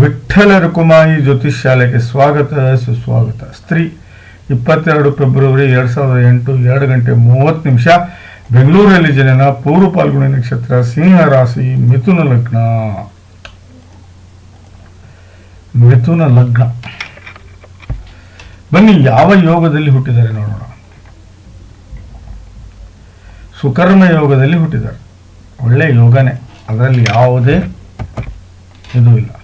ವಿಠ್ಠಲ ರುಕುಮಾಯಿ ಜ್ಯೋತಿಷ್ ಶಾಲೆಗೆ ಸ್ವಾಗತ, ಸುಸ್ವಾಗತ. ಸ್ತ್ರೀ, ಇಪ್ಪತ್ತೆರಡು ಫೆಬ್ರವರಿ ಎರಡು ಸಾವಿರದ ಎಂಟು, ಎರಡು ಗಂಟೆ ಮೂವತ್ತು ನಿಮಿಷ, ಬೆಂಗಳೂರಲ್ಲಿ ಜನನ ಪೂರ್ವ ಪಾಲ್ಗುಣಿ ನಕ್ಷತ್ರ, ಸಿಂಹ ರಾಶಿ, ಮಿಥುನ ಲಗ್ನ. ಮಿಥುನ ಲಗ್ನ. ಬನ್ನಿ, ಯಾವ ಯೋಗದಲ್ಲಿ ಹುಟ್ಟಿದ್ದಾರೆ ನೋಡೋಣ. ಸುಕರ್ಮ ಯೋಗದಲ್ಲಿ ಹುಟ್ಟಿದ್ದಾರೆ. ಒಳ್ಳೆ ಯೋಗನೇ. ಅದರಲ್ಲಿ ಯಾವುದೇ ಇದು ಇಲ್ಲ.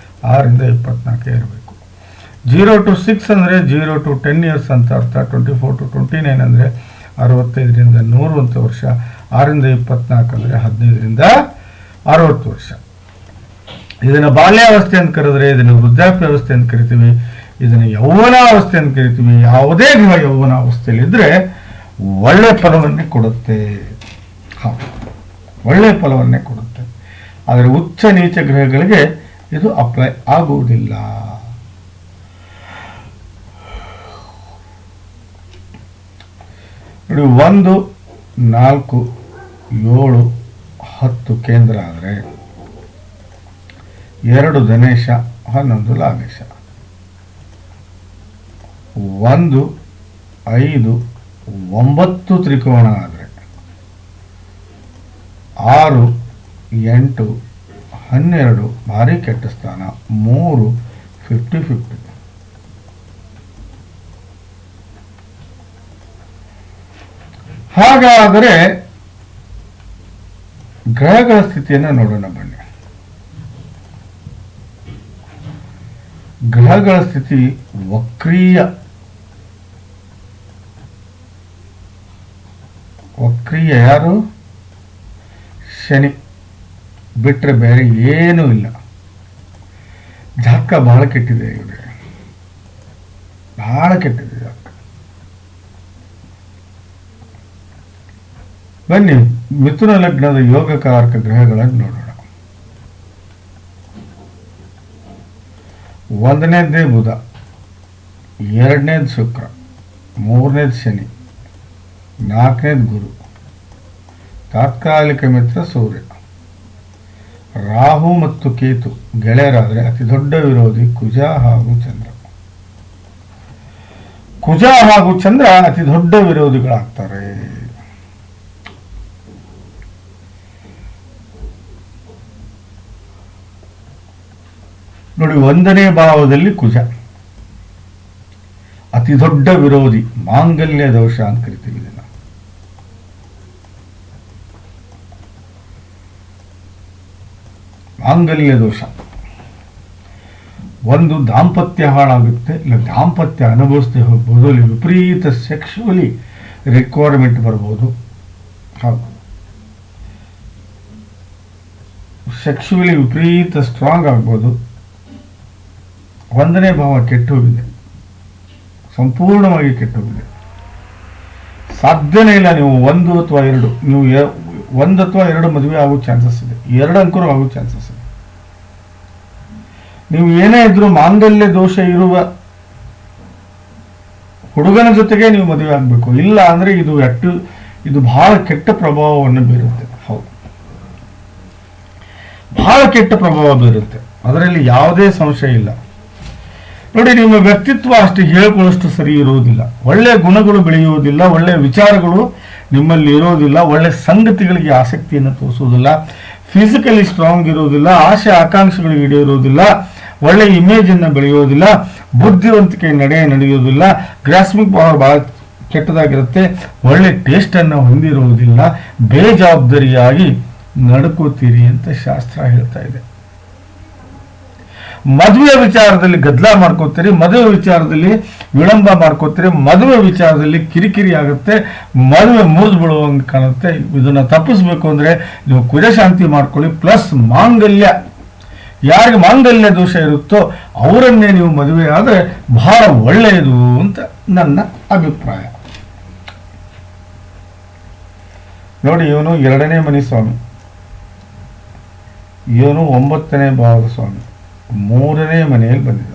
ಆರಿಂದ ಇಪ್ಪತ್ನಾಲ್ಕೇ ಇರಬೇಕು ಜೀರೋ ಟು ಸಿಕ್ಸ್ ಅಂದರೆ ಜೀರೋ ಟು ಟೆನ್ ಇಯರ್ಸ್ ಅಂತ ಅರ್ಥ. Twenty four to twenty nine ಅಂದರೆ ಅರವತ್ತೈದರಿಂದ ನೂರು ವರ್ಷ. ಆರಿಂದ ಇಪ್ಪತ್ನಾಲ್ಕು ಅಂದರೆ ಹದಿನೈದರಿಂದ ಅರವತ್ತು ವರ್ಷ. ಇದನ್ನು ಬಾಲ್ಯಾವಸ್ಥೆ ಅಂತ ಕರೆದ್ರೆ ಇದನ್ನು ವೃದ್ಧಾಪ್ಯ ವ್ಯವಸ್ಥೆ ಅಂತ ಕರಿತೀವಿ. ಇದನ್ನು ಯೌವನಾವಸ್ಥೆ ಅಂತ ಕರಿತೀವಿ. ಯಾವುದೇ ಗ್ರಹ ಯೌವನ ಅವಸ್ಥೆಯಲ್ಲಿ ಇದ್ರೆ ಒಳ್ಳೆ ಫಲವನ್ನೇ ಕೊಡುತ್ತೆ. ಹಾಂ ಒಳ್ಳೆ ಫಲವನ್ನೇ ಕೊಡುತ್ತೆ. ಆದರೆ ಉಚ್ಚ ನೀಚ ಗ್ರಹಗಳಿಗೆ ಇದು ಅಪ್ಲೈ ಆಗುವುದಿಲ್ಲ. ನೋಡಿ, ಒಂದು, ನಾಲ್ಕು, ಏಳು, ಹತ್ತು ಕೇಂದ್ರ ಆದರೆ ಎರಡು ಧನೇಶ ಹನ್ನೊಂದು ಲಾಗೇಶ ಒಂದು, ಐದು, ಒಂಬತ್ತು ತ್ರಿಕೋಣ ಆದರೆ ಆರು, ಎಂಟು ಹನ್ನೆರಡು, ಭಾರಿ ಕೆಟ್ಟ ಸ್ಥಾನ. ಮೂರು ಫಿಫ್ಟಿ ಫಿಫ್ಟಿ ಹಾಗಾದರೆ ಗ್ರಹಗಳ ಸ್ಥಿತಿಯನ್ನು ನೋಡೋಣ ಬನ್ನಿ. ಗ್ರಹಗಳ ಸ್ಥಿತಿ ವಕ್ರೀಯ. ವಕ್ರೀಯ ಯಾರು? ಶನಿ. ಬಿಟ್ಟರೆ ಬೇರೆ ಏನೂ ಇಲ್ಲ. ಜಾತಕ ಬಹಳ ಕೆಟ್ಟಿದೆ ಇವ್ರಿಗೆ. ಬಹಳ ಕೆಟ್ಟಿದೆ ಜಾತಕ ಬನ್ನಿ, ಮಿಥುನ ಲಗ್ನದ ಯೋಗಕಾರಕ ಗ್ರಹಗಳನ್ನು ನೋಡೋಣ. ಒಂದನೇದೇ ಬುಧ, ಎರಡನೇದು ಶುಕ್ರ, ಮೂರನೇದು ಶನಿ, ನಾಲ್ಕನೇದು ಗುರು, ತಾತ್ಕಾಲಿಕ ಮಿತ್ರ ಸೂರ್ಯ. ರಾಹು ಮತ್ತು ಕೇತು ಗೆಳೆಯರಾದರೆ ಅತಿ ದೊಡ್ಡ ವಿರೋಧಿ ಕುಜ ಹಾಗೂ ಚಂದ್ರ. ಕುಜ ಹಾಗೂ ಚಂದ್ರ ಅತಿ ದೊಡ್ಡ ವಿರೋಧಿಗಳಾಗ್ತಾರೆ. ನೋಡಿ, ಒಂದನೇ ಭಾವದಲ್ಲಿ ಕುಜ. ಅತಿ ದೊಡ್ಡ ವಿರೋಧಿ, ಮಾಂಗಲ್ಯ ದೋಷ ಅಂತ ಕರಿತೀವಿ ಮಾಂಗಲ್ಯ ದೋಷ. ಒಂದು ದಾಂಪತ್ಯ ಹಾಳಾಗುತ್ತೆ, ಇಲ್ಲ ದಾಂಪತ್ಯ ಅನುಭವಿಸ್ತೇ ಹೋಗ್ಬೋದು, ಅಲ್ಲಿ ವಿಪರೀತ ಸೆಕ್ಷುವಲಿ ರಿಕ್ವೈರ್ಮೆಂಟ್ ಬರ್ಬೋದು. ಹೌದು ಸೆಕ್ಷುವಲಿ ವಿಪರೀತ ಸ್ಟ್ರಾಂಗ್ ಆಗ್ಬೋದು. ಒಂದನೇ ಭಾವ ಕೆಟ್ಟು ಹೋಗಿದೆ ಸಂಪೂರ್ಣವಾಗಿ ಕೆಟ್ಟು ಹೋಗಿದೆ ಸಾಧ್ಯನೇ ಇಲ್ಲ ನೀವು ಒಂದು ಅಥವಾ ಎರಡು, ನೀವು ಒಂದು ಅಥವಾ ಎರಡು ಮದುವೆ ಆಗೋ ಚಾನ್ಸಸ್ ಇದೆ. ಎರಡು ಅಂಕರು ಆಗೋ ಚಾನ್ಸಸ್ ನೀವು ಏನೇ ಇದ್ರೂ ಮಾಂಗಲ್ಯ ದೋಷ ಇರುವ ಹುಡುಗನ ಜೊತೆಗೆ ನೀವು ಮದುವೆ ಆಗಬೇಕು. ಇಲ್ಲ ಅಂದ್ರೆ ಇದು ಎಟ್ಟು, ಇದು ಬಹಳ ಕೆಟ್ಟ ಪ್ರಭಾವವನ್ನು ಬೀರುತ್ತೆ. ಹೌದು. ಬಹಳ ಕೆಟ್ಟ ಪ್ರಭಾವ ಬೀರುತ್ತೆ. ಅದರಲ್ಲಿ ಯಾವುದೇ ಸಂಶಯ ಇಲ್ಲ. ನೋಡಿ, ನಿಮ್ಮ ವ್ಯಕ್ತಿತ್ವ ಅಷ್ಟು ಹೇಳ್ಕೊಳ್ಳೋಷ್ಟು ಸರಿ ಇರುವುದಿಲ್ಲ. ಒಳ್ಳೆಯ ಗುಣಗಳು ಬೆಳೆಯುವುದಿಲ್ಲ ಒಳ್ಳೆಯ ವಿಚಾರಗಳು ನಿಮ್ಮಲ್ಲಿ ಇರೋದಿಲ್ಲ ಒಳ್ಳೆ ಸಂಗತಿಗಳಿಗೆ ಆಸಕ್ತಿಯನ್ನು ತೋರಿಸುವುದಿಲ್ಲ ಫಿಸಿಕಲಿ ಸ್ಟ್ರಾಂಗ್ ಇರುವುದಿಲ್ಲ, ಆಸೆ ಆಕಾಂಕ್ಷೆಗಳು ಈಡೇರುವುದಿಲ್ಲ ಒಳ್ಳೆ ಇಮೇಜ್ ಅನ್ನು ಬೆಳೆಯುವುದಿಲ್ಲ, ಬುದ್ಧಿವಂತಿಕೆ ನಡೆ ನಡೆಯುವುದಿಲ್ಲ ಗ್ರಾಸ್ಮಿಕ್ ಪವರ್ ಬಹಳ ಕೆಟ್ಟದಾಗಿರುತ್ತೆ, ಒಳ್ಳೆ ಟೇಸ್ಟ್ ಅನ್ನು ಹೊಂದಿರುವುದಿಲ್ಲ, ಬೇಜವಾಬ್ದಾರಿಯಾಗಿ ನಡ್ಕೋತೀರಿ ಅಂತ ಶಾಸ್ತ್ರ ಹೇಳ್ತಾ ಇದೆ. ಮದುವೆ ವಿಚಾರದಲ್ಲಿ ಗದ್ದಲ ಮಾಡ್ಕೋತೀರಿ, ಮದುವೆ ವಿಚಾರದಲ್ಲಿ ವಿಳಂಬ ಮಾಡ್ಕೋತೀರಿ, ಮದುವೆ ವಿಚಾರದಲ್ಲಿ ಕಿರಿಕಿರಿ ಆಗುತ್ತೆ, ಮದುವೆ ಮುರಿದು ಬಿಡುವಂಗೆ ಕಾಣುತ್ತೆ, ಇದನ್ನ ತಪ್ಪಿಸ್ಬೇಕು ಅಂದ್ರೆ ನೀವು ಕುಜಶಾಂತಿ ಮಾಡ್ಕೊಳ್ಳಿ ಪ್ಲಸ್ ಮಾಂಗಲ್ಯ. ಯಾರಿಗೆ ಮಾಂಗಲ್ಯ ದೋಷ ಇರುತ್ತೋ ಅವರನ್ನೇ ನೀವು ಮದುವೆ ಆದರೆ ಬಹಳ ಒಳ್ಳೆಯದು ಅಂತ ನನ್ನ ಅಭಿಪ್ರಾಯ. ನೋಡಿ, ಇವನು ಎರಡನೇ ಮನೆ ಸ್ವಾಮಿ. ಇವನು ಒಂಬತ್ತನೇ ಭಾವದ ಸ್ವಾಮಿ. ಮೂರನೇ ಮನೆಯಲ್ಲಿ ಬಂದಿದ್ದ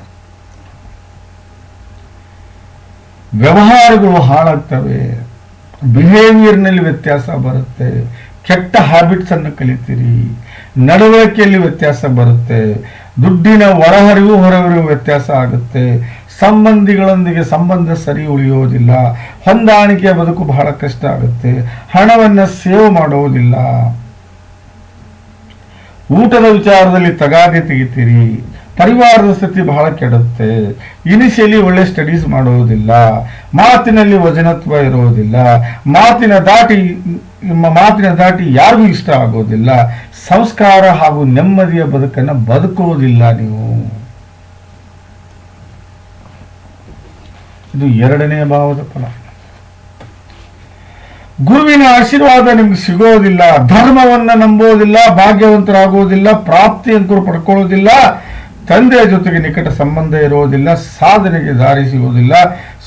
ವ್ಯವಹಾರಗಳು ಹಾಳಾಗ್ತವೆ. ಬಿಹೇವಿಯರ್ನಲ್ಲಿ ವ್ಯತ್ಯಾಸ ಬರುತ್ತೆ. ಕೆಟ್ಟ ಹ್ಯಾಬಿಟ್ಸ್ ಅನ್ನು ಕಲಿತೀರಿ. ನಡವಳಿಕೆಯಲ್ಲಿ ವ್ಯತ್ಯಾಸ ಬರುತ್ತೆ. ದುಡ್ಡಿನ ಒಳಹರಿವು ಹೊರಹರಿವು ವ್ಯತ್ಯಾಸ ಆಗುತ್ತೆ. ಸಂಬಂಧಿಗಳೊಂದಿಗೆ ಸಂಬಂಧ ಸರಿ ಉಳಿಯೋದಿಲ್ಲ. ಹೊಂದಾಣಿಕೆಯ ಬದುಕು ಬಹಳ ಕಷ್ಟ ಆಗುತ್ತೆ. ಹಣವನ್ನು ಸೇವ್ ಮಾಡೋದಿಲ್ಲ. ಊಟದ ವಿಚಾರದಲ್ಲಿ ತಗಾದೆ ತೆಗಿತೀರಿ. ಪರಿವಾರದ ಸ್ಥಿತಿ ಬಹಳ ಕೆಡುತ್ತೆ. ಇನಿಷಿಯಲಿ ಒಳ್ಳೆ ಸ್ಟಡೀಸ್ ಮಾಡುವುದಿಲ್ಲ. ಮಾತಿನಲ್ಲಿ ವಜನತ್ವ ಇರುವುದಿಲ್ಲ. ಮಾತಿನ ದಾಟಿ ನಿಮ್ಮ ಮಾತಿನ ದಾಟಿ ಯಾರಿಗೂ ಇಷ್ಟ ಆಗೋದಿಲ್ಲ. ಸಂಸ್ಕಾರ ಹಾಗೂ ನೆಮ್ಮದಿಯ ಬದುಕನ್ನು ಬದುಕುವುದಿಲ್ಲ ನೀವು. ಇದು ಎರಡನೇ ಭಾವದ ಫಲ. ಗುರುವಿನ ಆಶೀರ್ವಾದ ನಿಮ್ಗೆ ಸಿಗೋದಿಲ್ಲ. ಧರ್ಮವನ್ನ ನಂಬೋದಿಲ್ಲ, ಭಾಗ್ಯವಂತರಾಗುವುದಿಲ್ಲ ಪ್ರಾಪ್ತಿ ಅಂತೂ ಪಡ್ಕೊಳ್ಳೋದಿಲ್ಲ ತಂದೆಯ ಜೊತೆಗೆ ನಿಕಟ ಸಂಬಂಧ ಇರುವುದಿಲ್ಲ, ಸಾಧನೆಗೆ ದಾರಿ ಸಿಗುವುದಿಲ್ಲ,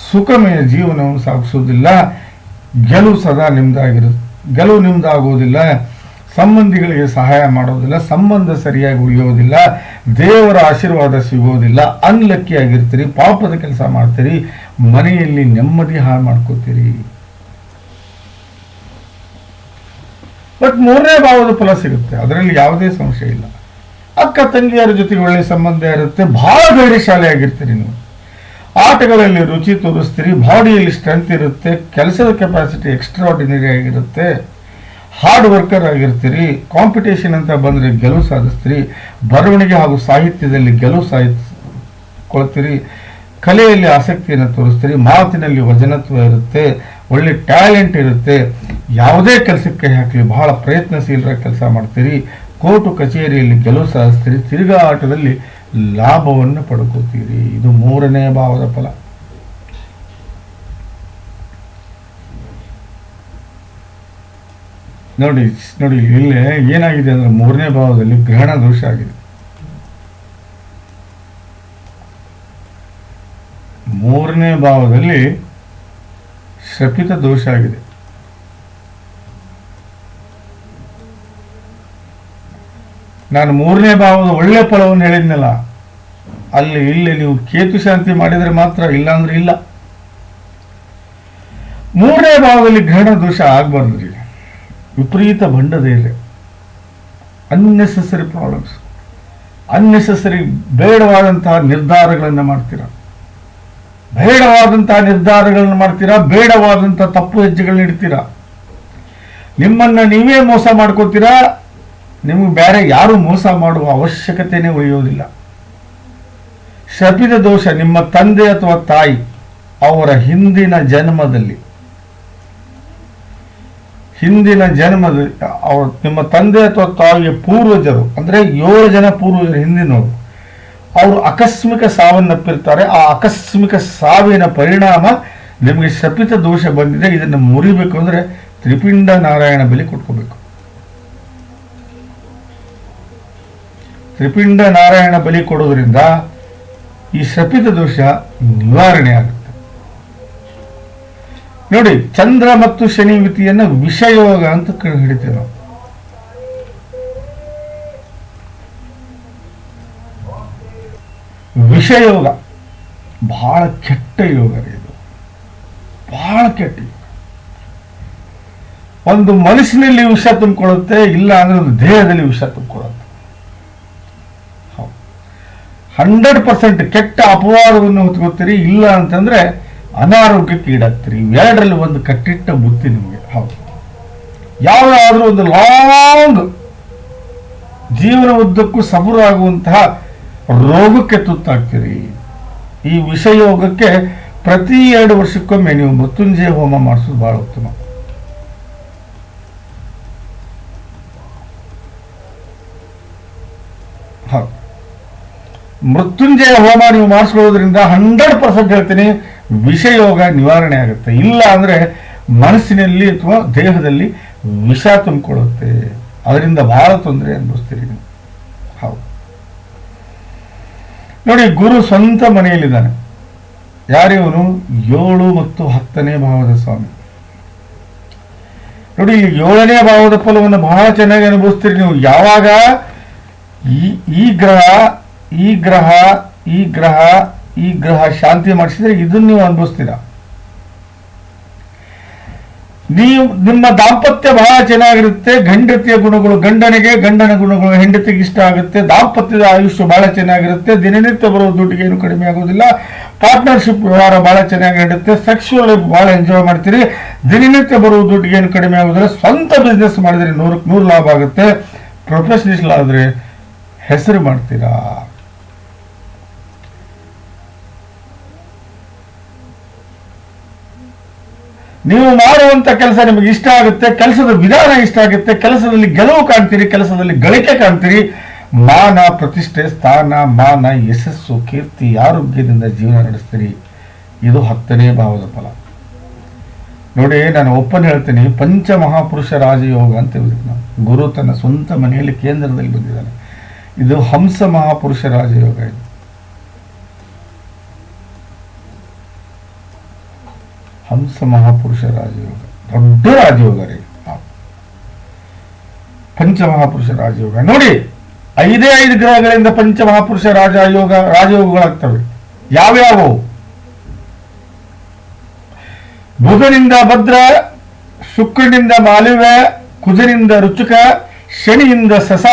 ಸುಖಮಯ ಜೀವನವನ್ನು ಸಾಗಿಸುವುದಿಲ್ಲ. ಗೆಲುವು ಸದಾ ನಿಮ್ದಾಗಿರು, ಗೆಲುವು ನಿಮ್ದಾಗುವುದಿಲ್ಲ. ಸಂಬಂಧಿಗಳಿಗೆ ಸಹಾಯ ಮಾಡೋದಿಲ್ಲ ಸಂಬಂಧ ಸರಿಯಾಗಿ ಉಳಿಯೋದಿಲ್ಲ ದೇವರ ಆಶೀರ್ವಾದ ಸಿಗೋದಿಲ್ಲ ಅನ್ಲಕ್ಕಿ ಆಗಿರ್ತೀರಿ ಪಾಪದ ಕೆಲಸ ಮಾಡ್ತೀರಿ, ಮನೆಯಲ್ಲಿ ನೆಮ್ಮದಿ ಹಾಳು ಮಾಡ್ಕೋತೀರಿ. ಬಟ್ ಮೂರನೇ ಭಾವದ ಫಲ ಸಿಗುತ್ತೆ. ಅದರಲ್ಲಿ ಯಾವುದೇ ಸಂಶಯ ಇಲ್ಲ. ಅಕ್ಕ ತಂಗಿಯರ ಜೊತೆಗೆ ಒಳ್ಳೆ ಸಂಬಂಧ ಇರುತ್ತೆ. ಬಹಳ ಧೈರ್ಯಶಾಲಿ ಆಗಿರ್ತೀರಿ ನೀವು. ಆಟಗಳಲ್ಲಿ ರುಚಿ ತೋರಿಸ್ತೀರಿ, ಬಾಡಿಯಲ್ಲಿ ಸ್ಟ್ರೆಂತ್ ಇರುತ್ತೆ, ಕೆಲಸದ ಕೆಪಾಸಿಟಿ ಎಕ್ಸ್ಟ್ರಾಡಿನರಿ ಆಗಿರುತ್ತೆ. ಹಾರ್ಡ್ ವರ್ಕರ್ ಆಗಿರ್ತೀರಿ ಕಾಂಪಿಟೇಷನ್ ಅಂತ ಬಂದರೆ ಗೆಲುವು ಸಾಧಿಸ್ತೀರಿ, ಬರವಣಿಗೆ ಹಾಗೂ ಸಾಹಿತ್ಯದಲ್ಲಿ ಗೆಲುವು ಸಾಧಿಸ್ಕೊಳ್ತೀರಿ, ಕಲೆಯಲ್ಲಿ ಆಸಕ್ತಿಯನ್ನು ತೋರಿಸ್ತೀರಿ, ಮಾತಿನಲ್ಲಿ ವಜನತ್ವ ಇರುತ್ತೆ, ಒಳ್ಳೆ ಟ್ಯಾಲೆಂಟ್ ಇರುತ್ತೆ, ಯಾವುದೇ ಕೆಲಸಕ್ಕೆ ಹಾಕಲಿ ಬಹಳ ಪ್ರಯತ್ನಶೀಲರ ಕೆಲಸ ಮಾಡ್ತೀರಿ ಕೋರ್ಟು ಕಚೇರಿಯಲ್ಲಿ ಗೆಲುವು ಸಾಧಿಸ್ತೀರಿ ತಿರುಗಾಟದಲ್ಲಿ ಲಾಭವನ್ನು ಪಡ್ಕೋತೀರಿ. ಇದು ಮೂರನೇ ಭಾವದ ಫಲ. ನೋಡಿ ನೋಡಿ, ಇಲ್ಲೇ ಏನಾಗಿದೆ ಅಂದ್ರೆ ಮೂರನೇ ಭಾವದಲ್ಲಿ ಗ್ರಹಣ ದೋಷ ಆಗಿದೆ. ಮೂರನೇ ಭಾವದಲ್ಲಿ ಶಪಿತ ದೋಷ ಆಗಿದೆ. ನಾನು ಮೂರನೇ ಭಾವದ ಒಳ್ಳೆ ಫಲವನ್ನು ಹೇಳಿದ್ನಲ್ಲ, ಅಲ್ಲಿ ಇಲ್ಲಿ ನೀವು ಕೇತು ಶಾಂತಿ ಮಾಡಿದರೆ ಮಾತ್ರ ಇಲ್ಲ ಅಂದ್ರೆ ಇಲ್ಲ. ಮೂರನೇ ಭಾವದಲ್ಲಿ ಗ್ರಹಣ ದೋಷ ಆಗ್ಬಾರ್ದ್ರಿ. ವಿಪರೀತ ಇದೆ. ಅನ್ನೆಸೆಸರಿ ಪ್ರಾಬ್ಲಮ್ಸ್ ಅನ್ನೆಸೆಸರಿ ಬೇಡವಾದಂತಹ ನಿರ್ಧಾರಗಳನ್ನು ಮಾಡ್ತೀರಾ? ಬೇಡವಾದಂತಹ ನಿರ್ಧಾರಗಳನ್ನು ಮಾಡ್ತೀರಾ? ಬೇಡವಾದಂತಹ ತಪ್ಪು ಹೆಜ್ಜೆಗಳನ್ನ ಇಡ್ತೀರಾ? ನಿಮ್ಮನ್ನ ನೀವೇ ಮೋಸ ಮಾಡ್ಕೋತೀರಾ? ನಿಮಗೆ ಬೇರೆ ಯಾರು ಮೋಸ ಮಾಡುವ ಅವಶ್ಯಕತೆಯೇ ಉಳಿಯೋದಿಲ್ಲ. ಶಪಿತ ದೋಷ ನಿಮ್ಮ ತಂದೆ ಅಥವಾ ತಾಯಿ ಅವರ ಹಿಂದಿನ ಜನ್ಮದಲ್ಲಿ. ಹಿಂದಿನ ಜನ್ಮದ, ಅವ್ರ, ನಿಮ್ಮ ತಂದೆ ಅಥವಾ ತಾಯಿಯ ಪೂರ್ವಜರು, ಅಂದ್ರೆ ಏಳು ಜನ ಪೂರ್ವಜರು ಹಿಂದಿನವರು, ಅವರು ಆಕಸ್ಮಿಕ ಸಾವನ್ನಪ್ಪಿರ್ತಾರೆ ಆ ಆಕಸ್ಮಿಕ ಸಾವಿನ ಪರಿಣಾಮ ನಿಮಗೆ ಶಪಿತ ದೋಷ ಬಂದಿದೆ. ಇದನ್ನು ಮುರಿಬೇಕು ಅಂದ್ರೆ ತ್ರಿಪಿಂಡ ನಾರಾಯಣ ಬಲಿ ಕೊಟ್ಕೋಬೇಕು. ತ್ರಿಪಿಂಡ ನಾರಾಯಣ ಬಲಿ ಕೊಡೋದ್ರಿಂದ ಈ ಶಪಿತ ದೋಷ ನಿವಾರಣೆ ಆಗುತ್ತೆ. ನೋಡಿ, ಚಂದ್ರ ಮತ್ತು ಶನಿ ಮಿತಿಯನ್ನು ವಿಷಯೋಗ ಅಂತ ಹಿಡಿತೇವೆ ನಾವು. ವಿಷಯೋಗ, ಬಹಳ ಕೆಟ್ಟ ಯೋಗ ಇದು. ಬಹಳ ಕೆಟ್ಟ ಒಂದು ಮನಸ್ಸಿನಲ್ಲಿ ವಿಷ ತುಂಬಿಕೊಳ್ಳುತ್ತೆ, ಇಲ್ಲ ಅಂದ್ರೆ ಒಂದು ದೇಹದಲ್ಲಿ ವಿಷ ತುಂಬಿಕೊಳ್ಳುತ್ತೆ. ಹಂಡ್ರೆಡ್ ಪರ್ಸೆಂಟ್ ಕೆಟ್ಟ ಅಪವಾದವನ್ನು ಹೊತ್ಕೋತೀರಿ ಇಲ್ಲ ಅಂತಂದ್ರೆ ಅನಾರೋಗ್ಯಕ್ಕೆ ಈಡಾಗ್ತೀರಿ. ಎರಡರಲ್ಲಿ ಒಂದು ಕಟ್ಟಿಟ್ಟ ಬುತ್ತಿ ನಿಮಗೆ. ಹೌದು. ಯಾವುದಾದ್ರೂ ಒಂದು ಲಾಂಗ್ ಜೀವನ ಉದ್ದಕ್ಕೂ ಸಬುರಾಗುವಂತಹ ರೋಗಕ್ಕೆ ತುತ್ತಾಗ್ತೀರಿ. ಈ ವಿಷಯೋಗಕ್ಕೆ ಪ್ರತಿ ಎರಡು ವರ್ಷಕ್ಕೊಮ್ಮೆ ನೀವು ಮೃತ್ಯುಂಜಯ ಹೋಮ ಮಾಡಿಸೋದು ಬಹಳ ಉತ್ತಮ. ಹೌದು. ಮೃತ್ಯುಂಜಯ ಹೋಮ ನೀವು ಮಾಡಿಸ್ಕೊಳ್ಳೋದ್ರಿಂದ ಹಂಡ್ರೆಡ್ ಪರ್ಸೆಂಟ್ ಹೇಳ್ತೀನಿ, ವಿಷಯೋಗ ನಿವಾರಣೆ ಆಗುತ್ತೆ. ಇಲ್ಲ ಅಂದ್ರೆ ಮನಸ್ಸಿನಲ್ಲಿ ಅಥವಾ ದೇಹದಲ್ಲಿ ವಿಷ ತುಂಬಿಕೊಳ್ಳುತ್ತೆ. ಅದರಿಂದ ಬಹಳ ತೊಂದರೆ ಅನುಭವಿಸ್ತೀರಿ ನೀವು. ಹೌದು. ನೋಡಿ, ಗುರು ಸ್ವಂತ ಮನೆಯಲ್ಲಿದ್ದಾನೆ. ಯಾರಿವನು? ಏಳು ಮತ್ತು ಹತ್ತನೇ ಭಾವದ ಸ್ವಾಮಿ. ನೋಡಿ, ಇಲ್ಲಿ ಏಳನೇ ಭಾವದ ಫಲವನ್ನು ಬಹಳ ಚೆನ್ನಾಗಿ ಅನುಭವಿಸ್ತೀರಿ ನೀವು. ಯಾವಾಗ? ಈ ಈ ಗ್ರಹ ಈ ಗ್ರಹ ಈ ಗ್ರಹ ಈ ಗ್ರಹ ಶಾಂತಿ ಮಾಡಿಸಿದ್ರೆ ಇದನ್ನ ನೀವು ಅನುಭವಿಸ್ತೀರಾ? ನೀವು, ನಿಮ್ಮ ದಾಂಪತ್ಯ ಬಹಳ ಚೆನ್ನಾಗಿರುತ್ತೆ, ಗಂಡತಿಯ ಗುಣಗಳು, ಗಂಡನಿಗೆ ಗಂಡನ ಗುಣಗಳು, ಹೆಂಡತಿಗೆ ಇಷ್ಟ ಆಗುತ್ತೆ, ದಾಂಪತ್ಯದ ಆಯುಷ್ಯ ಬಹಳ ಚೆನ್ನಾಗಿರುತ್ತೆ, ದಿನನಿತ್ಯ ಬರೋ ದುಡ್ಡಿಗೆ ಏನು ಕಡಿಮೆ ಆಗೋದಿಲ್ಲ ಪಾರ್ಟ್ನರ್ಶಿಪ್ ವ್ಯವಹಾರ ಬಹಳ ಚೆನ್ನಾಗಿ ನಡೆಯುತ್ತೆ ಲೈಫ್ ಬಹಳ ಎಂಜಾಯ್ ಮಾಡ್ತೀರಿ, ದಿನನಿತ್ಯ ಬರೋ ದುಡ್ಡಿಗೆ ಏನು ಕಡಿಮೆ ಆಗೋದಿಲ್ಲ, ಸ್ವಂತ ಬಿಸ್ನೆಸ್ ಮಾಡಿದ್ರೆ ನೂರಕ್ಕೆ ನೂರು ಲಾಭ ಆಗುತ್ತೆ ಪ್ರೊಫೆಷನಲ್ ಆದರೆ ಹೆಸರು ಮಾಡ್ತೀರಾ? ನೀವು ಮಾಡುವಂತ ಕೆಲಸ ನಿಮಗೆ ಇಷ್ಟ ಆಗುತ್ತೆ, ಕೆಲಸದ ವಿಧಾನ ಇಷ್ಟ ಆಗುತ್ತೆ, ಕೆಲಸದಲ್ಲಿ ಗೆಲುವು ಕಾಣ್ತೀರಿ, ಕೆಲಸದಲ್ಲಿ ಗಳಿಕೆ ಕಾಣ್ತೀರಿ. ಮಾನ, ಪ್ರತಿಷ್ಠೆ, ಸ್ಥಾನ, ಮಾನ, ಯಶಸ್ಸು, ಕೀರ್ತಿ, ಆರೋಗ್ಯದಿಂದ ಜೀವನ ನಡೆಸ್ತೀರಿ. ಇದು ಹತ್ತನೇ ಭಾವದ ಫಲ. ನೋಡಿ, ನಾನು ಒಪ್ಪನ್ ಹೇಳ್ತೀನಿ ಪಂಚ ಮಹಾಪುರುಷ ರಾಜಯೋಗ ಅಂತ ಹೇಳಿದ್ರು ನಾವು ಗುರು ತನ್ನ ಸ್ವಂತ ಮನೆಯಲ್ಲಿ ಕೇಂದ್ರದಲ್ಲಿ ಬಂದಿದ್ದಾನೆ. ಇದು ಹಂಸ ಮಹಾಪುರುಷ ರಾಜಯೋಗ ಇದು. ಹಂಸ ಮಹಾಪುರುಷ ರಾಜಯೋಗ ದೊಡ್ಡ ರಾಜಯೋಗ ರೀ. ಪಂಚಮಹಾಪುರುಷ ರಾಜಯೋಗ. ನೋಡಿ, ಐದೇ ಐದು ಗ್ರಹಗಳಿಂದ ಪಂಚಮಹಾಪುರುಷ ರಾಜಯೋಗ, ರಾಜಯೋಗಗಳಾಗ್ತವೆ. ಯಾವ್ಯಾವು? ಬುಧನಿಂದ ಭದ್ರ, ಶುಕ್ರನಿಂದ ಮಾಲಿವ ಕುಜನಿಂದ ರುಚುಕ, ಶನಿಯಿಂದ ಸಸ,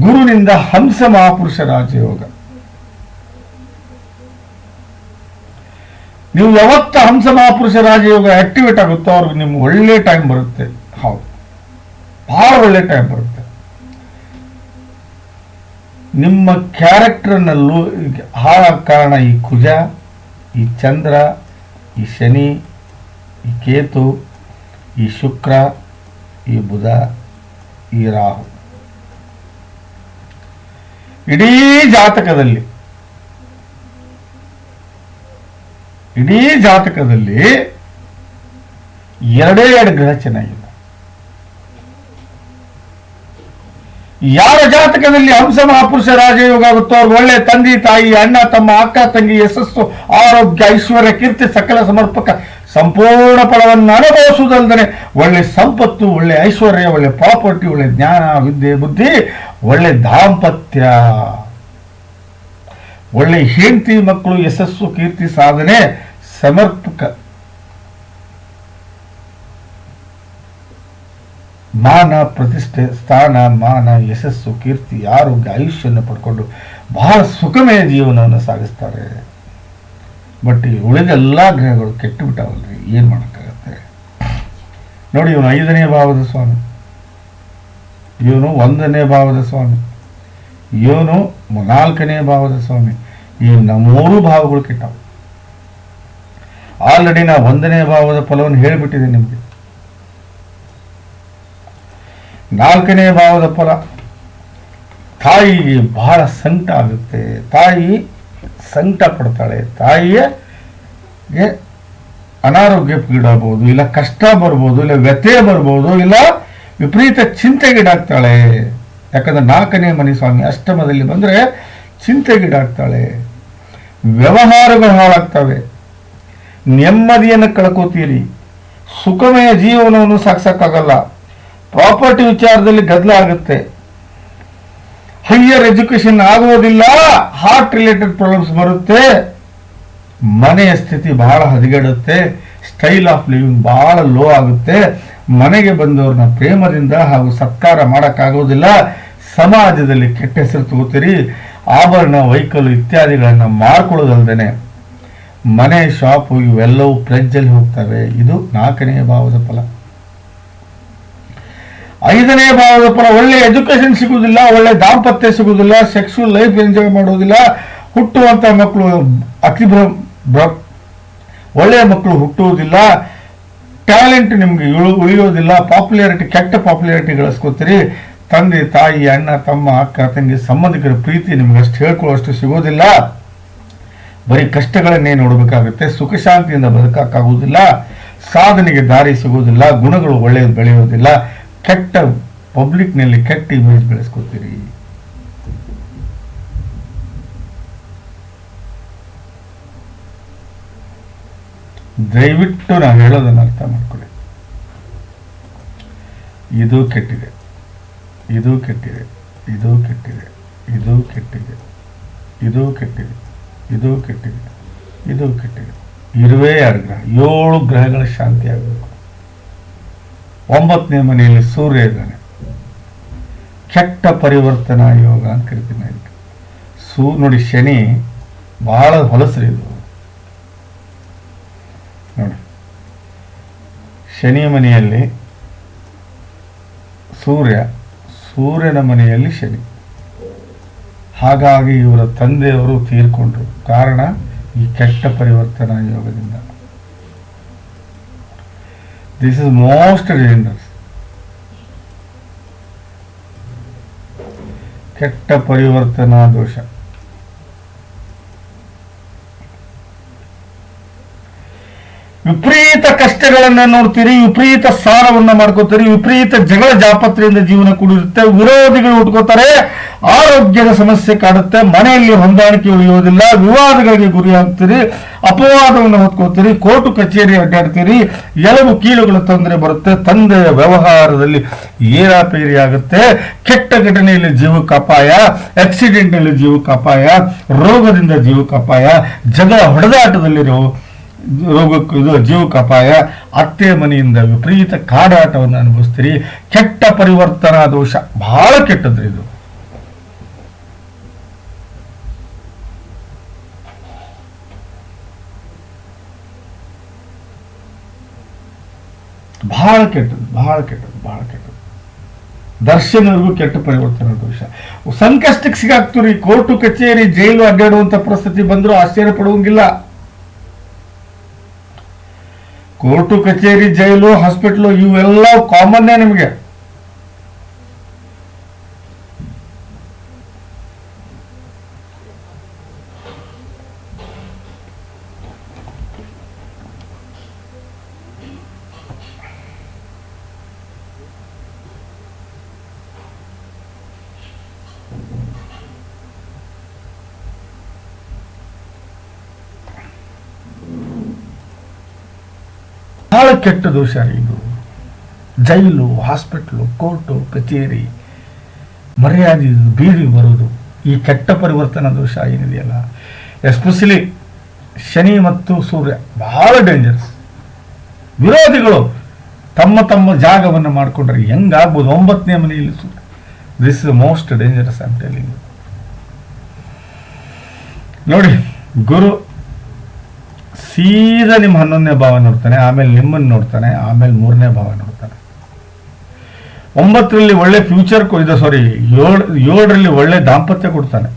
ಗುರುನಿಂದ ಹಂಸ ಮಹಾಪುರುಷ ರಾಜಯೋಗ. ನೀವು ಯಾವತ್ತ ಹಂಸ ಮಹಾಪುರುಷ ರಾಜಯೋಗ ಆಕ್ಟಿವೇಟ್ ಆಗುತ್ತೋ ಅವ್ರಿಗೆ ನಿಮ್ಗೆ ಒಳ್ಳೆ ಟೈಮ್ ಬರುತ್ತೆ. ಹೌದು. ಬಹಳ ಒಳ್ಳೆ ಟೈಮ್ ಬರುತ್ತೆ. ನಿಮ್ಮ ಕ್ಯಾರೆಕ್ಟರ್ನಲ್ಲೂ ಹಾಳ ಕಾರಣ ಈ ಕುಜ, ಈ ಚಂದ್ರ, ಈ ಶನಿ, ಈ ಕೇತು, ಈ ಶುಕ್ರ, ಈ ಬುಧ, ಈ ರಾಹು. ಇಡೀ ಜಾತಕದಲ್ಲಿ ಇಡೀ ಜಾತಕದಲ್ಲಿ ಎರಡೇ ಎರಡು ಗ್ರಹ ಚೆನ್ನಾಗಿಲ್ಲ ಯಾರ ಜಾತಕದಲ್ಲಿ ಹಂಸ ಮಹಾಪುರುಷ ರಾಜಯೋಗ ಆಗುತ್ತೋ, ಅವ್ರಿಗೆ ಒಳ್ಳೆ ತಂದೆ, ತಾಯಿ, ಅಣ್ಣ, ತಮ್ಮ, ಅಕ್ಕ, ತಂಗಿ, ಯಶಸ್ಸು, ಆರೋಗ್ಯ, ಐಶ್ವರ್ಯ, ಕೀರ್ತಿ, ಸಕಲ ಸಮರ್ಪಕ, ಸಂಪೂರ್ಣ ಫಲವನ್ನು ಅನುಭವಿಸುವುದಲ್ಲದೆ ಒಳ್ಳೆ ಸಂಪತ್ತು, ಒಳ್ಳೆ ಐಶ್ವರ್ಯ, ಒಳ್ಳೆ ಪ್ರಾಪರ್ಟಿ, ಒಳ್ಳೆ ಜ್ಞಾನ, ವಿದ್ಯೆ, ಬುದ್ಧಿ, ಒಳ್ಳೆ ದಾಂಪತ್ಯ. ಒಳ್ಳೆ ಹೆಂಡತಿ ಮಕ್ಕಳು ಯಶಸ್ಸು ಕೀರ್ತಿ ಸಾಧನೆ ಸಮರ್ಪಕ. ಮಾನ ಪ್ರತಿಷ್ಠೆ, ಸ್ಥಾನ, ಮಾನ, ಯಶಸ್ಸು, ಕೀರ್ತಿ, ಆರೋಗ್ಯ ಆಯುಷ್ಯನ್ನು ಪಡ್ಕೊಂಡು ಬಹಳ ಸುಖಮಯ ಜೀವನವನ್ನು ಸಾಗಿಸ್ತಾರೆ. ಬಟ್ ಈ ಉಳಿದ ಎಲ್ಲ ಗ್ರಹಗಳು ಕೆಟ್ಟು ಬಿಟ್ಟಾವಲ್ರಿ ಏನು ಮಾಡೋಕ್ಕಾಗತ್ತೆ? ನೋಡಿ ಇವನು ಐದನೇ ಭಾವದ ಸ್ವಾಮಿ. ಇವನು ಒಂದನೇ ಭಾವದ ಸ್ವಾಮಿ. ಇವನು ನಾಲ್ಕನೇ ಭಾವದ ಸ್ವಾಮಿ, ಈ ಮೂರು ಭಾವಗಳು ಕೆಟ್ಟವು. ಆಲ್ರೆಡಿ ನಾ ಒಂದನೇ ಭಾವದ ಫಲವನ್ನು ಹೇಳಿಬಿಟ್ಟಿದೆ ನಿಮಗೆ. ನಾಲ್ಕನೇ ಭಾವದ ಫಲ ತಾಯಿಗೆ ಬಹಳ ಸಂಕಟ ಆಗುತ್ತೆ. ತಾಯಿ ಸಂಕಟ ಪಡ್ತಾಳೆ. ತಾಯಿಗೆ ಅನಾರೋಗ್ಯಕ್ಕೀಡಾಗ್ಬೋದು ಇಲ್ಲ ಕಷ್ಟ ಬರ್ಬೋದು, ಇಲ್ಲ ವ್ಯಥೆ ಬರ್ಬೋದು, ಇಲ್ಲ ವಿಪರೀತ ಚಿಂತೆಗೀಡಾಗ್ತಾಳೆ ಯಾಕಂದ್ರೆ ನಾಲ್ಕನೇ ಮನೆ ಸ್ವಾಮಿ ಅಷ್ಟಮದಲ್ಲಿ ಬಂದರೆ ಚಿಂತೆಗೀಡಾಗ್ತಾಳೆ ವ್ಯವಹಾರಗಳು ಹಾಳಾಗ್ತವೆ. ನೆಮ್ಮದಿಯನ್ನು ಕಳ್ಕೋತೀರಿ. ಸುಖಮಯ ಜೀವನವನ್ನು ಸಾಕ್ಸೋಕ್ಕಾಗಲ್ಲ. ಪ್ರಾಪರ್ಟಿ ವಿಚಾರದಲ್ಲಿ ಗದ್ದಲ ಆಗುತ್ತೆ. ಹೈಯರ್ ಎಜುಕೇಶನ್ ಆಗೋದಿಲ್ಲ. ಹಾರ್ಟ್ ರಿಲೇಟೆಡ್ ಪ್ರಾಬ್ಲಮ್ಸ್ ಬರುತ್ತೆ. ಮನೆಯ ಸ್ಥಿತಿ ಬಹಳ ಹದಗೆಡುತ್ತೆ. ಸ್ಟೈಲ್ ಆಫ್ ಲಿವಿಂಗ್ ಬಹಳ ಲೋ ಆಗುತ್ತೆ. ಮನೆಗೆ ಬಂದವ್ರನ್ನ ಪ್ರೇಮದಿಂದ ಹಾಗೂ ಸತ್ಕಾರ ಮಾಡೋಕ್ಕಾಗೋದಿಲ್ಲ. ಸಮಾಜದಲ್ಲಿ ಕೆಟ್ಟ ಹೆಸರು ತಗೋತೀರಿ, ಆಭರಣ ವೈಕಲ್ ಇತ್ಯಾದಿಗಳನ್ನು ಮಾರ್ಕೊಳ್ಳೋದಲ್ದೇನೆ. ಮನೆ ಶಾಪು ಇವೆಲ್ಲವೂ ಪ್ರಜ್ಜಲ್ಲಿ ಹೋಗ್ತವೆ. ಇದು ನಾಲ್ಕನೇ ಭಾವದ ಫಲ. ಐದನೇ ಭಾವದ ಫಲ, ಒಳ್ಳೆ ಎಜುಕೇಶನ್ ಸಿಗುವುದಿಲ್ಲ, ಒಳ್ಳೆ ದಾಂಪತ್ಯ ಸಿಗುವುದಿಲ್ಲ ಸೆಕ್ಸುವಲ್ ಲೈಫ್ ಎಂಜಾಯ್ ಮಾಡುವುದಿಲ್ಲ ಹುಟ್ಟುವಂಥ ಮಕ್ಕಳು ಅತಿ ಭ್ರ- ಒಳ್ಳೆಯ ಮಕ್ಕಳು ಹುಟ್ಟುವುದಿಲ್ಲ ಟ್ಯಾಲೆಂಟ್ ನಿಮ್ಗೆ ಉಳಿಯೋದಿಲ್ಲ ಪಾಪ್ಯುಲಾರಿಟಿ ಕೆಟ್ಟ ಪಾಪ್ಯುಲಾರಿಟಿ ಗಳಿಸ್ಕೋತೀರಿ. ತಂದೆ, ತಾಯಿ, ಅಣ್ಣ, ತಮ್ಮ, ಅಕ್ಕ, ತಂಗಿ, ಸಂಬಂಧಿಕರ ಪ್ರೀತಿ ನಿಮ್ಗೆ ಅಷ್ಟು ಹೇಳ್ಕೊಳ್ಳೋಷ್ಟು ಸಿಗೋದಿಲ್ಲ. ಬರೀ ಕಷ್ಟಗಳನ್ನೇ ನೋಡಬೇಕಾಗುತ್ತೆ, ಸುಖ ಶಾಂತಿಯಿಂದ ಬದುಕಕ್ಕಾಗುವುದಿಲ್ಲ, ಸಾಧನೆಗೆ ದಾರಿ ಸಿಗುವುದಿಲ್ಲ ಗುಣಗಳು ಒಳ್ಳೆಯದು ಬೆಳೆಯೋದಿಲ್ಲ. ಕೆಟ್ಟ ಪಬ್ಲಿಕ್ನಲ್ಲಿ ಕೆಟ್ಟ ಇಮೇಜ್ ಬೆಳೆಸ್ಕೊತೀರಿ. ದಯವಿಟ್ಟು ನಾವು ಹೇಳೋದನ್ನು ಅರ್ಥ ಮಾಡ್ಕೊಳ್ಳಿ. ಇದು ಕೆಟ್ಟಿದೆ. ಇದು ಕೆಟ್ಟಿದೆ. ಇದು ಕೆಟ್ಟಿದೆ. ಇದು ಕೆಟ್ಟಿದೆ. ಇದು ಕೆಟ್ಟಿದೆ. ಇದು ಕೆಟ್ಟಿದೆ. ಇದು ಕೆಟ್ಟಿದೆ. ಇರುವೇ ಎರಡು ಗ್ರಹ. ಏಳು ಗ್ರಹಗಳ ಶಾಂತಿ ಆಗಬೇಕು ಒಂಬತ್ತನೇ ಮನೆಯಲ್ಲಿ ಸೂರ್ಯ ಇದ್ದಾನೆ. ಕೆಟ್ಟ ಪರಿವರ್ತನಾ ಯೋಗ ಅಂತ ಕರಿತೀನಿ. ಸೂ ನೋಡಿ, ಶನಿ ಬಹಳ ಹೊಲಸ್ರಿ ಇದು ನೋಡಿ ಶನಿ ಮನೆಯಲ್ಲಿ ಸೂರ್ಯ, ಸೂರ್ಯನ ಮನೆಯಲ್ಲಿ ಶನಿ. ಹಾಗಾಗಿ ಇವರ ತಂದೆಯವರು ತೀರ್ಕೊಂಡ್ರು. ಕಾರಣ ಈ ಕೆಟ್ಟ ಪರಿವರ್ತನಾ ಯೋಗದಿಂದ. ದಿಸ್ ಇಸ್ ಮೋಸ್ಟ್ ಡೇಂಜರಸ್ ಕೆಟ್ಟ ಪರಿವರ್ತನಾ ದೋಷ. ವಿಪರೀತ ಕಷ್ಟಗಳನ್ನ ನೋಡ್ತೀರಿ, ವಿಪರೀತ ಸಾಲವನ್ನ ಮಾಡ್ಕೋತೀರಿ, ವಿಪರೀತ ಜಗಳ ಜಾಪತ್ರೆಯಿಂದ ಜೀವನ ಕೂಡಿರುತ್ತೆ, ವಿರೋಧಿಗಳು ಉಟ್ಕೋತಾರೆ, ಆರೋಗ್ಯದ ಸಮಸ್ಯೆ ಕಾಡುತ್ತೆ, ಮನೆಯಲ್ಲಿ ಹೊಂದಾಣಿಕೆ ಉಳಿಯೋದಿಲ್ಲ, ವಿವಾದಗಳಿಗೆ ಗುರಿಯಾಗ್ತೀರಿ, ಅಪವಾದವನ್ನು ಹೊತ್ಕೋತೀರಿ, ಕೋರ್ಟು ಕಚೇರಿ ಅಡ್ಡಾಡ್ತೀರಿ, ಎಲವು ಕೀಳುಗಳ ತೊಂದರೆ ಬರುತ್ತೆ, ತಂದೆಯ ವ್ಯವಹಾರದಲ್ಲಿ ಏರಾಪೇರಿ ಆಗುತ್ತೆ, ಕೆಟ್ಟ ಘಟನೆಯಲ್ಲಿ ಜೀವಕ್ಕೆ ಅಪಾಯ ಆಕ್ಸಿಡೆಂಟ್ನಲ್ಲಿ ಜೀವಕ್ಕೆ ಅಪಾಯ ರೋಗದಿಂದ ಜೀವಕ್ಕೆ ಅಪಾಯ ಜಗಳ ಹೊಡೆದಾಟದಲ್ಲಿರೋ ರೋಗಕ್ಕೆ ಇದು ಜೀವಕ್ಕೆ ಅಪಾಯ ಅತ್ತೆ ಮನೆಯಿಂದ ವಿಪರೀತ ಕಾಡಾಟವನ್ನು ಅನುಭವಿಸ್ತೀರಿ. ಕೆಟ್ಟ ಪರಿವರ್ತನಾ ದೋಷ, ಬಹಳ ಕೆಟ್ಟದ್ರಿ ಇದು. ಬಹಳ ಕೆಟ್ಟದ್ದು ಬಹಳ ಕೆಟ್ಟದ್ದು ಬಹಳ ಕೆಟ್ಟದ್ದು. ದರ್ಶನವರೆಗೂ ಕೆಟ್ಟ ಪರಿವರ್ತನಾ ದೋಷ. ಸಂಕಷ್ಟಕ್ಕೆ ಸಿಗಾಕ್ತೀರಿ ಕೋರ್ಟು, ಕಚೇರಿ, ಜೈಲು ಅಡ್ಡಾಡುವಂತ ಪರಿಸ್ಥಿತಿ ಬಂದರೂ ಆಶ್ಚರ್ಯ ಪಡುವಂಗಿಲ್ಲ. ಕೋರ್ಟು ಕಚೇರಿ ಜೈಲು ಹಾಸ್ಪಿಟ್ಲು ಇವೆಲ್ಲ ಕಾಮನ್ನೇ ನಿಮಗೆ. ಕೆಟ್ಟ ದೋಷ ಇದು. ಜೈಲು, ಹಾಸ್ಪಿಟ್ಲು, ಕೋರ್ಟು, ಕಚೇರಿ, ಮರ್ಯಾದೆ ಬೀದಿ ಬರೋದು. ಈ ಕೆಟ್ಟ ಪರಿವರ್ತನ ದೋಷ ಏನಿದೆಯಲ್ಲ? ಎಸ್ಪೆಷಲಿ ಶನಿ ಮತ್ತು ಸೂರ್ಯ, ಬಹಳ ಡೇಂಜರ್ಸ್ ವಿರೋಧಿಗಳು ತಮ್ಮ ತಮ್ಮ ಜಾಗವನ್ನು ಮಾಡಿಕೊಂಡ್ರೆ ಹೆಂಗಾಗ್ಬೋದು? ಒಂಬತ್ತನೇ ಮನೆಯಲ್ಲಿ ಸೂರ್ಯ. ದಿಸ್ ಇಸ್ ಮೋಸ್ಟ್ ಡೇಂಜರಸ್ ಅಂತ ಹೇಳಿ ನೋಡಿ, ಗುರು ಸೀದಾ ನಿಮ್ಮ ಹನ್ನೊಂದನೇ ಭಾವ ನೋಡ್ತಾನೆ, ಆಮೇಲೆ ನಿಮ್ಮನ್ನು ನೋಡ್ತಾನೆ, ಆಮೇಲೆ ಮೂರನೇ ಭಾವ ನೋಡ್ತಾನೆ. ಒಂಬತ್ತರಲ್ಲಿ ಒಳ್ಳೆ ಫ್ಯೂಚರ್ ಇದು ಸಾರಿ ಏಳು, ಏಳರಲ್ಲಿ ಒಳ್ಳೆ ದಾಂಪತ್ಯ ಕೊಡ್ತಾನೆ.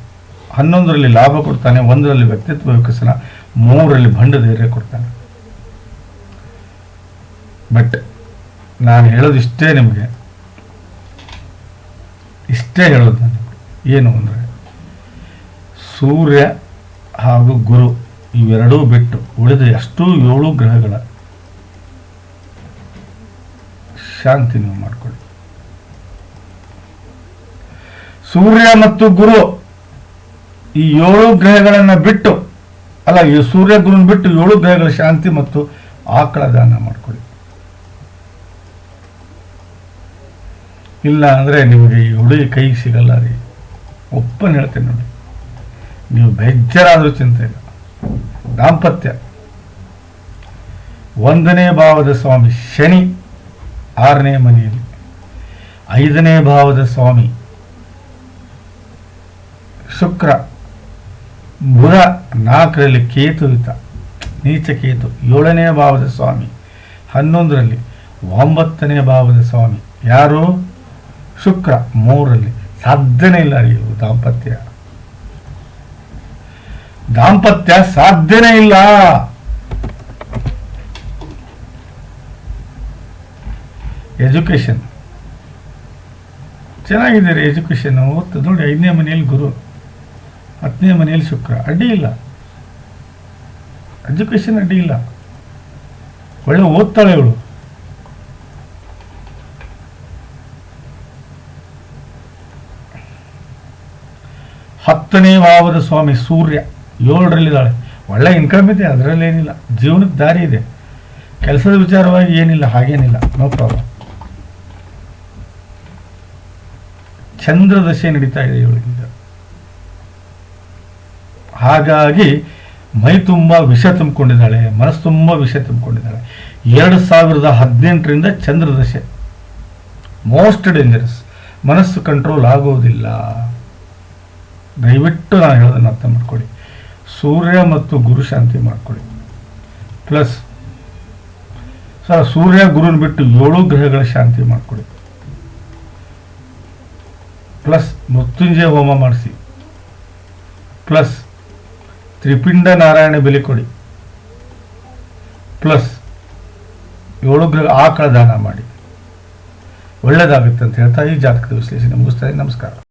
ಹನ್ನೊಂದರಲ್ಲಿ ಲಾಭ ಕೊಡ್ತಾನೆ, ಒಂದರಲ್ಲಿ ವ್ಯಕ್ತಿತ್ವ ವಿಕಸನ, ಮೂರರಲ್ಲಿ ಭಂಡ ಧೈರ್ಯ ಕೊಡ್ತಾನೆ. ಬಟ್ ನಾನು ಹೇಳೋದು ಇಷ್ಟೇ ನಿಮಗೆ. ಇಷ್ಟೇ ಹೇಳೋದು ನಾನು. ಏನು ಅಂದರೆ, ಸೂರ್ಯ ಹಾಗೂ ಗುರು ಇವೆರಡೂ ಬಿಟ್ಟು ಉಳಿದ ಎಷ್ಟು ಏಳು ಗ್ರಹಗಳ ಶಾಂತಿ ನೀವು ಮಾಡಿಕೊಳ್ಳಿ. ಸೂರ್ಯ ಮತ್ತು ಗುರು ಈ ಏಳು ಗ್ರಹಗಳನ್ನು ಬಿಟ್ಟು, ಅಲ್ಲ, ಈ ಸೂರ್ಯ ಗುರುನ ಬಿಟ್ಟು ಏಳು ಗ್ರಹಗಳ ಶಾಂತಿ ಮತ್ತು ಆಕಳ ದಾನ ಮಾಡಿಕೊಳ್ಳಿ. ಇಲ್ಲ ಅಂದ್ರೆ ನಿಮಗೆ ಈ ಹುಡುಗಿ ಕೈಗೆ ಸಿಗಲ್ಲ ರೀ. ಒಪ್ಪನ್ ಹೇಳ್ತೇನೆ ನೋಡಿ. ನೀವು ಬೇಜಾರಾದ್ರೂ ಚಿಂತೆ ಇಲ್ಲ. ದಾಂಪತ್ಯ. ಒಂದನೇ ಭಾವದ ಸ್ವಾಮಿ ಶನಿ, ಆರನೇ ಮನೆಯಲ್ಲಿ. ಐದನೇ ಭಾವದ ಸ್ವಾಮಿ ಶುಕ್ರ, ಬುಧ ನಾಲ್ಕರಲ್ಲಿ ಕೇತುವಿತ ನೀಚ ಕೇತು. ಏಳನೇ ಭಾವದ ಸ್ವಾಮಿ ಹನ್ನೊಂದರಲ್ಲಿ, ಒಂಬತ್ತನೇ ಭಾವದ ಸ್ವಾಮಿ ಯಾರು? ಶುಕ್ರ, ಮೂರರಲ್ಲಿ. ಸಾಧ್ಯನೇ ಇಲ್ಲ ಅರಿಯೋ ದಾಂಪತ್ಯ. ದಾಂಪತ್ಯ ಸಾಧ್ಯನೇ ಇಲ್ಲ. ಎಜುಕೇಶನ್ ಚೆನ್ನಾಗಿದೆ ರೀ ಎಜುಕೇಶನ್ ಓದ್ತು ನೋಡಿ, ಐದನೇ ಮನೆಯಲ್ಲಿ ಗುರು, ಹತ್ತನೇ ಮನೆಯಲ್ಲಿ ಶುಕ್ರ. ಅಡ್ಡಿ ಇಲ್ಲ. ಎಜುಕೇಶನ್ ಅಡ್ಡಿ ಇಲ್ಲ. ಒಳ್ಳೆ ಓದ್ತಾಳೆ ಇವಳು. ಹತ್ತನೇ ಭಾವದ ಸ್ವಾಮಿ ಸೂರ್ಯ. ಏಳರಲ್ಲಿದ್ದಾಳೆ. ಒಳ್ಳೆ ಇನ್ಕಮ್ ಇದೆ ಅದರಲ್ಲಿ ಏನಿಲ್ಲ ಜೀವನಕ್ಕೆ ದಾರಿ ಇದೆ. ಕೆಲಸದ ವಿಚಾರವಾಗಿ ಏನಿಲ್ಲ, ಹಾಗೇನಿಲ್ಲ. ನೋ ಪ್ರಾಬ್ಲಮ್ ಚಂದ್ರ ದಶೆ ನಡೀತಾ ಇದೆ ಇವಳಿಗಿಂತ. ಹಾಗಾಗಿ ಮೈ ತುಂಬ ವಿಷ ತುಂಬಿಕೊಂಡಿದ್ದಾಳೆ, ಮನಸ್ಸು ತುಂಬ ವಿಷ ತುಂಬಿಕೊಂಡಿದ್ದಾಳೆ. ಎರಡು ಸಾವಿರದ ಹದಿನೆಂಟರಿಂದ ಚಂದ್ರದಶೆ ಮೋಸ್ಟ್ ಡೇಂಜರಸ್ ಮನಸ್ಸು ಕಂಟ್ರೋಲ್ ಆಗೋದಿಲ್ಲ. ದಯವಿಟ್ಟು ನಾನು ಹೇಳೋದನ್ನು ಅರ್ಥ ಮಾಡ್ಕೊಳ್ಳಿ ಸೂರ್ಯ ಮತ್ತು ಗುರು ಶಾಂತಿ ಮಾಡ್ಕೊಳ್ಳಿ. ಪ್ಲಸ್ ಸರ್ ಸೂರ್ಯ ಗುರುನ ಬಿಟ್ಟು ಏಳು ಗ್ರಹಗಳ ಶಾಂತಿ ಮಾಡ್ಕೊಳ್ಳಿ. ಪ್ಲಸ್ ಮೃತ್ಯುಂಜಯ ಹೋಮ ಮಾಡಿಸಿ. ಪ್ಲಸ್ ತ್ರಿಪಿಂಡ ನಾರಾಯಣ ಬೆಲೆ ಕೊಡಿ. ಪ್ಲಸ್ ಏಳು ಗ್ರಹ ಆಕಳ ದಾನ ಮಾಡಿ. ಒಳ್ಳೆಯದಾಗುತ್ತೆ ಅಂತ ಹೇಳ್ತಾ ಈ ಜಾತಕದ ವಿಶ್ಲೇಷಣೆ ಮುಗಿಸ್ತಾ. ನಮಸ್ಕಾರ.